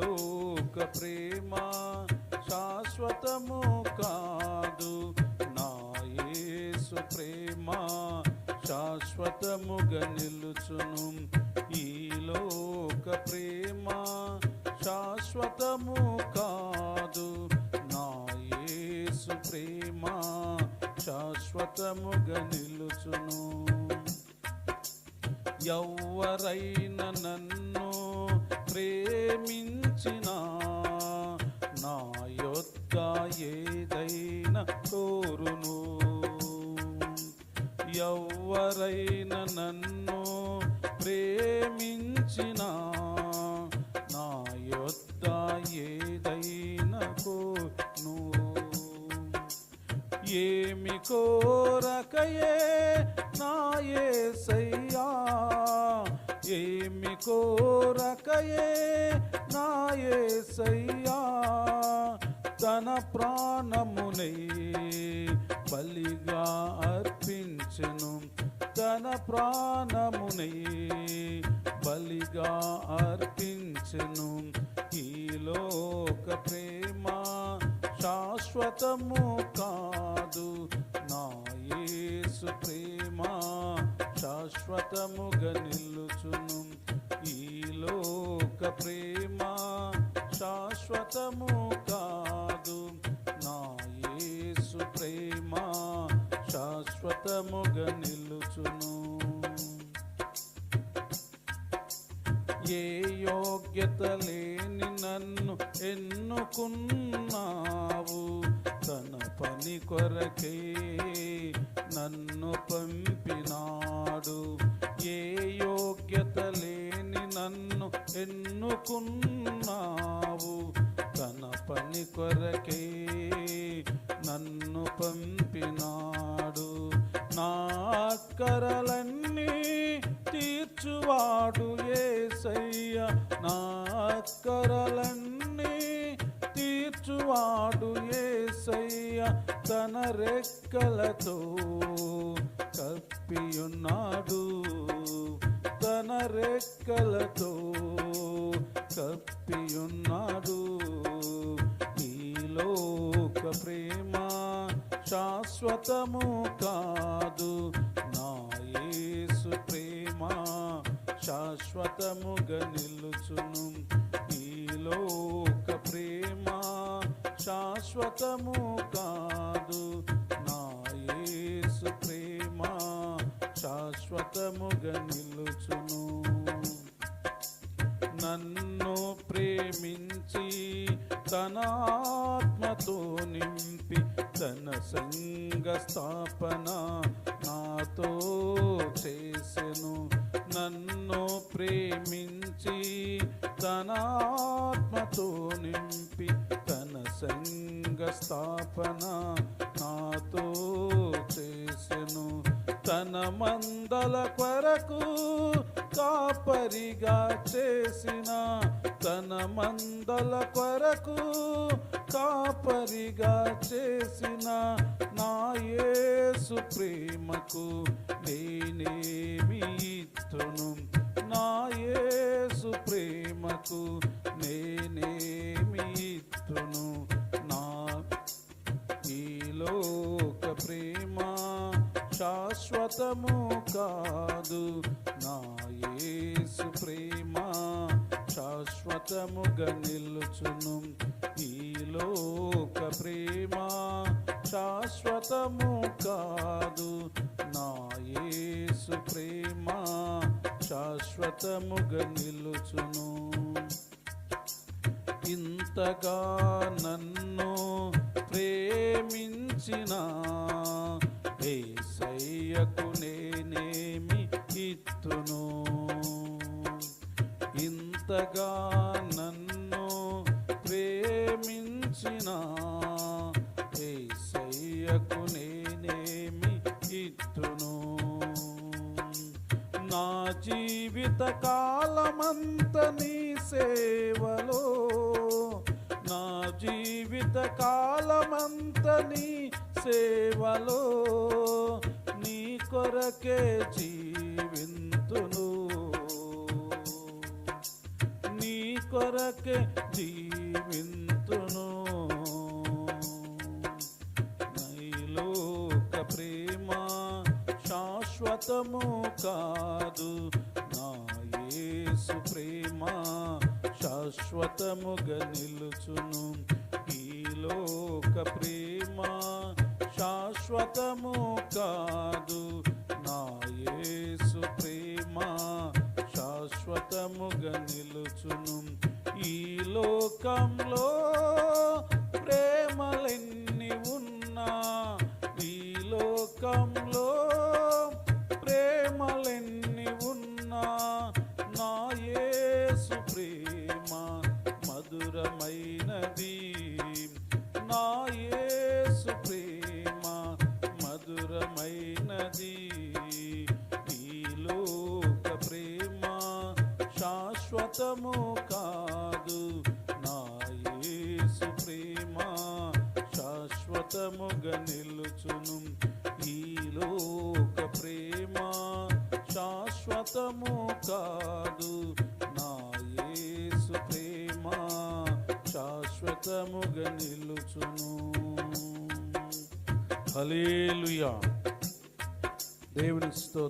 లోక ప్రేమ శాశ్వతము కాదు. నా యేసు ప్రేమ శాశ్వతముగా నిలుచును. ఈ లోక ప్రేమ శాశ్వతము కాదు. నా యేసు ప్రేమ శాశ్వతముగా నిలుచును. ఎవ్వరైన నన్ను ప్రేమించిన నా యొద్ద ఏదైనా కోరును. ఎవ్వరైన నన్ను ప్రేమించిన నా యొద్ద ఏదైనా కోరును. ఏమి కోరకయే నా యేసయ్యా ఏమి కోరకయే నా యేసయ్యా తన ప్రాణమునే బలిగా అర్పించను. తన ప్రాణమునే బలిగా అర్పించను. ఈ లోక ప్రేమ శాశ్వతము శాశ్వతముగా నిల్లుచును ఈ లోక ప్రేమ శాశ్వతము కాదు. నా యేసు ప్రేమ శాశ్వతముగా నిల్లుచును ఏ యోగ్యత లేని నన్ను ఎన్నుకున్నావు? తన పని కొరకే నన్ను పంపినా పంపినాడు ఏ యోగ్యత లేని నన్ను ఎన్నుకున్నావు? తన పని కొరకే నన్ను పంపినాడు. నా తీర్చువాడు ఏసయ్య. నా అక్కరలన్నీ తీర్చువాడు ఏసయ్య. తన రెక్కలతో కప్పియున్నాడు తన రెక్కలతో కప్పియున్నాడు. ఈ ప్రేమ శాశ్వతము కాదు. నా యేసు ప్రేమ శాశ్వతముగా నిలుచును. ఈ ప్రేమ శాశ్వతము కాదు. నా యేసు ప్రేమ శాశ్వతముగా నిలుచును. నన్ను ప్రేమించి తన ఆత్మతో నింపి తన సంగ స్థాపన నాతో చేసెను. నన్ను ప్రేమించి తన ఆత్మతో నింపి తన సంగ స్థాపన నాతో తన మందల కొరకు కాపరిగా చేసిన తన మందల కొరకు కాపరిగా చేసిన నా యేసు ప్రేమకు నేనేమి ఇత్తును నా యేసు ప్రేమకు నేనేమి ఇత్తును శాశ్వతము కాదు నా యేసు ప్రేమ. శాశ్వతముగా నిలుచును ఈ లోక ప్రేమ. శాశ్వతము కాదు నా యేసు ప్రేమ. శాశ్వతముగా నిలుచును. ఇంతగా నన్ను ప్రేమించిన ఏసయ్యకు నేనేమి ఇత్తును? ఇంతగా నన్ను ప్రేమించిన ఏసయ్యకు నేనేమి ఇత్తును? నా జీవిత కాలమంత నీ కాలమంతని సేవలో నీ కొరకే జీవింతును. నీ కొరకే జీవింతును. నైలోక ప్రేమ శాశ్వతము కాదు నా యేసు ప్రేమ శాశ్వతముగా నిలుచును. లోక ప్రేమ శాశ్వతము కాదు. నా యేసు ప్రేమ శాశ్వతముగా నిలుచును. ఈ లోకంలో ప్రేమలెన్ని ఉన్నా ఈ లోకంలో యేసు ప్రేమ మధురమైనది. ఈలోక ప్రేమ శాశ్వతము కాదు. నా యేసు ప్రేమ శాశ్వతముగా నిలుచును. ఈలోక ప్రేమ శాశ్వతము కాదు. నా యేసు ప్రేమ శాశ్వతముగా నిలు హలేలుయా దేవుని స్తోత్రం.